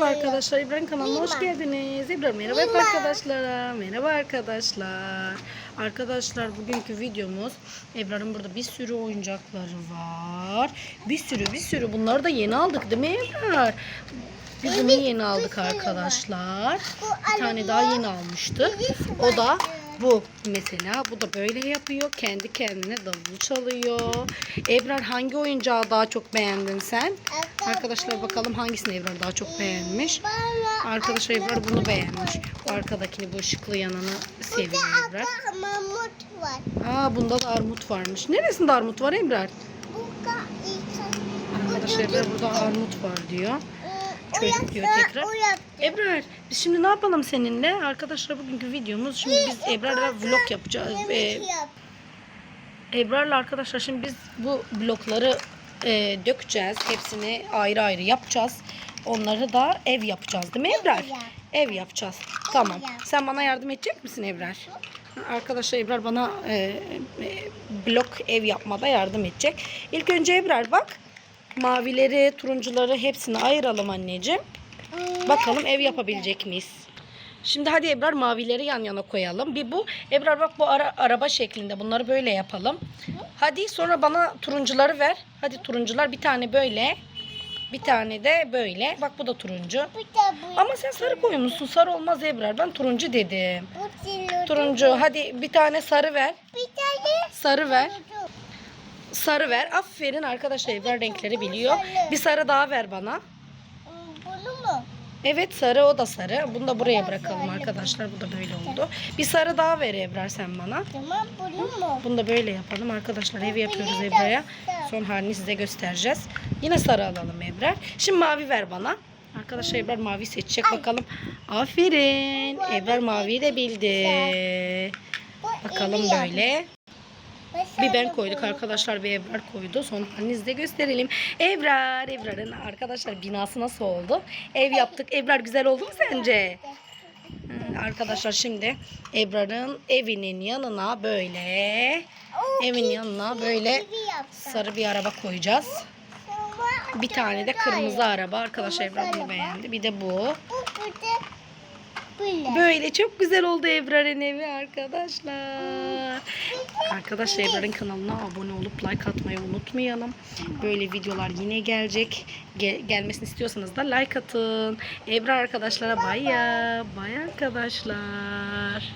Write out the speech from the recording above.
Merhaba arkadaşlar, İbrahim kanalına hoş geldiniz. İbrahim merhaba hep arkadaşlara. Merhaba arkadaşlar. Arkadaşlar bugünkü videomuz Ebrar'ın burada bir sürü oyuncakları var. Bir sürü bir sürü bunları da yeni aldık değil mi Ebrar? Biz bunu yeni aldık arkadaşlar. Bir tane daha yeni almıştık. O da bu mesela bu da böyle yapıyor. Kendi kendine davul çalıyor. Ebrar hangi oyuncağı daha çok beğendin sen? Arkadaşlar bakalım hangisini Ebrar daha çok beğenmiş. Arkadaşlar Ebrar bunu beğenmiş. Bu arkadakini bu ışıklı yanını seviyor Ebrar. Aa bunda da armut varmış. Neresinde armut var Ebrar? Arkadaşlar Ebrar burada armut var diyor. Çocuk diyor tekrar. Ebrar biz şimdi ne yapalım seninle? Arkadaşlar bugünkü videomuz şimdi biz Ebrar'la vlog yapacağız. Ee. Ebrar'la arkadaşlar şimdi biz bu blokları e, dökeceğiz. Hepsini ayrı ayrı yapacağız. Onları da ev yapacağız değil mi Ebrar? Ev yapacağız. Tamam. Sen bana yardım edecek misin Ebrar? Arkadaşlar Ebrar bana e, e, blok ev yapmada yardım edecek. İlk önce Ebrar bak. Mavileri, turuncuları hepsini ayıralım anneciğim. Bakalım ev yapabilecek miyiz? Şimdi hadi Ebrar mavileri yan yana koyalım. Bir bu. Ebrar bak bu ara, araba şeklinde. Bunları böyle yapalım. Hadi sonra bana turuncuları ver. Hadi turuncular bir tane böyle. Bir tane de böyle. Bak bu da turuncu. Bu da bu. Ama sen sarı koymuşsun. Sarı olmaz Ebrar. Ben turuncu dedim. Bu. Turuncu. Hadi bir tane sarı ver. Bir tane. Sarı ver. Sarı ver. Aferin arkadaşlar Ebrar renkleri biliyor. Bir sarı daha ver bana. Evet sarı o da sarı. Bunu da buraya bırakalım arkadaşlar. Bu da böyle oldu. Bir sarı daha ver Ebrar sen bana. Tamam bunu mu? Bunu da böyle yapalım arkadaşlar. Ev yapıyoruz Ebrar'a. Son halini size göstereceğiz. Yine sarı alalım Ebrar. Şimdi mavi ver bana. Arkadaşlar Ebrar mavi seçecek bakalım. Aferin. Ebrar maviyi de bildi. Bakalım böyle. Bir ben koyduk arkadaşlar bir Ebrar koydu. Son halini size gösterelim. Ebrar, Ebrar'ın arkadaşlar binası nasıl oldu? Ev yaptık. Ebrar güzel oldu mu sence? Hı, Arkadaşlar şimdi Ebrar'ın evinin yanına böyle evin yanına böyle sarı bir araba koyacağız. Sonra Bir tane de kırmızı araba. Arkadaşlar Ebrar bunu beğendi. Bir de bu. Böyle. Böyle çok güzel oldu Ebrar'ın evi arkadaşlar. Arkadaşlar Ebrar'ın kanalına abone olup like atmayı unutmayalım. Böyle videolar yine gelecek. Gel- gelmesini istiyorsanız da like atın. Ebrar arkadaşlara bay ya. Bay arkadaşlar.